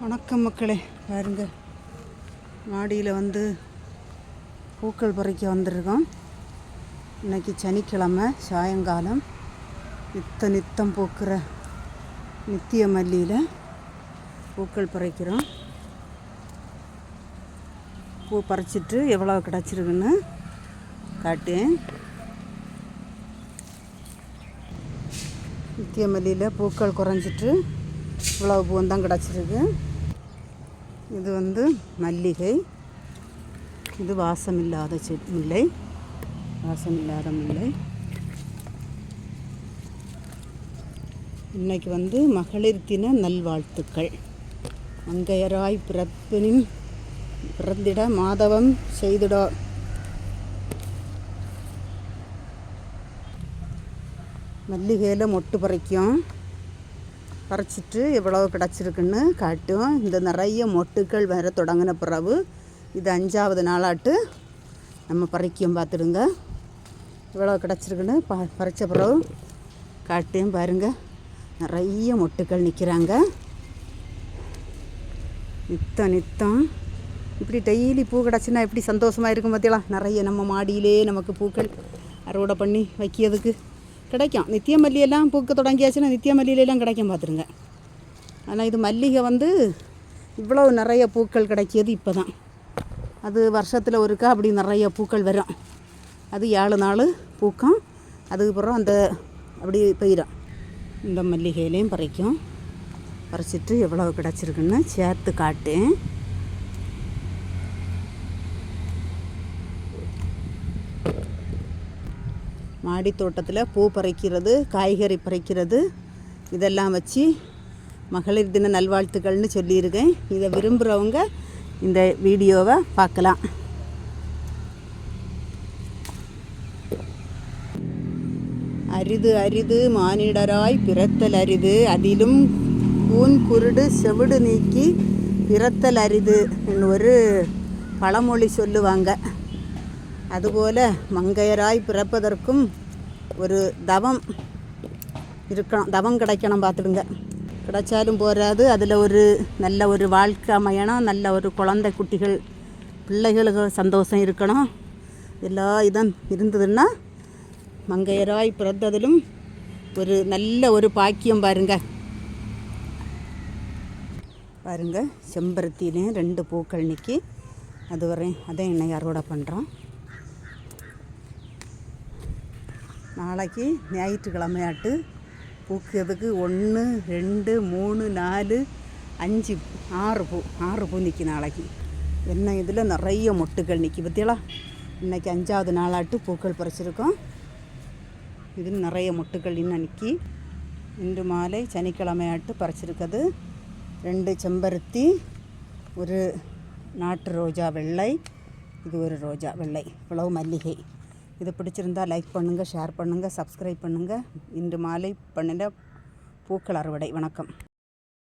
வணக்கம் மக்களே. பாருங்க. மாடியில் வந்து பூக்கள் பறிக்க வந்திருக்கோம். இன்னைக்கு சனிக்கிழமை சாயங்காலம். நித்த நித்தம் பூக்கிற நித்திய மல்லியில் பூக்கள் பறிக்கிறோம். பூ பறிச்சிட்டு எவ்வளோ கிடச்சிருக்குன்னு காட்டேன் நித்திய மல்லியில் பூக்கள் குறைஞ்சிட்டு இவ்வளோ பூவும் தான் கிடச்சிருக்கு. இது வந்து மல்லிகை. இது வாசமில்லாத செ முல்லை. வாசமில்லாத முல்லை. இன்னைக்கு வந்து மகளிர் தின நல்வாழ்த்துக்கள். மங்கையராய் பிறப்பினின் பிறந்திட மாதவம் செய்திட. மல்லிகையில் மொட்டு பறிக்கும். பறிச்சிட்டு எவ்வளவு கிடச்சிருக்குன்னு காட்டும். இந்த நிறைய மொட்டுக்கள் வர தொடங்கின பிறகு இது அஞ்சாவது நாளாட்டு நம்ம பறிக்கும் பார்த்துடுங்க. எவ்வளோ கிடச்சிருக்குன்னு ப பறித்த பிறகு காட்டையும் பாருங்கள் நிறைய மொட்டுக்கள் நிற்கிறாங்க. நித்தம் நித்தம். இப்படி டெய்லி பூ கிடச்சுன்னா எப்படி சந்தோஷமாக இருக்கும் பார்த்தீங்களா நிறைய நம்ம மாடியிலே நமக்கு பூக்கள் அறுவடை பண்ணி வைக்கிறதுக்கு. கிடைக்கும். நித்திய மல்லியெல்லாம் பூக்க தொடங்கியாச்சுன்னா நித்திய மல்லியிலெல்லாம் கிடைக்கும் பார்த்துருங்க. ஆனால் இது மல்லிகை வந்து இவ்வளோ நிறைய பூக்கள் கிடைக்கியது இப்போ தான் அது வருஷத்தில் ஒருக்கா அப்படி நிறைய பூக்கள் வரும். அது ஏழு நாள் பூக்கும். அதுக்கப்புறம் அந்த அப்படி போயிடும் இந்த மல்லிகையிலையும் பறிக்கும். பறிச்சிட்டு எவ்வளோ கிடச்சிருக்குன்னு சேர்த்து காட்டேன் மாடி தோட்டத்தில் பூ பறிக்கிறது காய்கறி பறிக்கிறது. இதெல்லாம் வச்சு மகளிர் தின நல்வாழ்த்துக்கள்னு சொல்லியிருக்கேன். இதை விரும்புகிறவங்க இந்த வீடியோவை பார்க்கலாம். அரிது அரிது மானிடராய் பிறத்தல் அரிது. அதிலும் கூன் குருடு செவிடு நீக்கி பிறத்தல் அரிது. ஒரு பழமொழி சொல்லுவாங்க. அதுபோல் மங்கையராய் பிறப்பதற்கும் ஒரு தவம் இருக்கணும் தவம் கிடைக்கணும் பார்த்துடுங்க கிடைச்சாலும் போகாது அதில் ஒரு நல்ல ஒரு வாழ்க்கை அமையணும். நல்ல ஒரு குழந்தை குட்டிகள் பிள்ளைகளுக்கு சந்தோஷம் இருக்கணும். எல்லா இதும் இருந்ததுன்னா மங்கையராய் பிறந்ததிலும் ஒரு நல்ல ஒரு பாக்கியம் பாருங்க. பாருங்க செம்பருத்திலையும் ரெண்டு பூக்கள் நிற்கி அது வரையும் அதை என்னை அறுவடை பண்ணுறோம் நாளைக்கு ஞாயிற்றுக்கிழமையாட்டு. பூக்கிறதுக்கு ஒன்று ரெண்டு மூணு நாலு அஞ்சு ஆறு பூ ஆறு பூ நிற்கி நாளைக்கு. என்ன இதில் நிறைய மொட்டுகள் நிற்கி பற்றியலா இன்றைக்கி அஞ்சாவது நாளாட்டு பூக்கள் பறிச்சிருக்கோம். இதில் நிறைய மொட்டுகள் இன்னும் நிற்கி இன்று மாலை சனிக்கிழமையாட்டு பறிச்சிருக்கிறது ரெண்டு செம்பருத்தி ஒரு நாட்டு ரோஜா வெள்ளை இது ஒரு ரோஜா வெள்ளை இவ்வளவு மல்லிகை. இது பிடிச்சிருந்தா லைக் பண்ணுங்கள் ஷேர் பண்ணுங்கள் சப்ஸ்கிரைப் பண்ணுங்கள் இன்று மாலை பண்ணின பூக்கள் அறுவடை. வணக்கம்.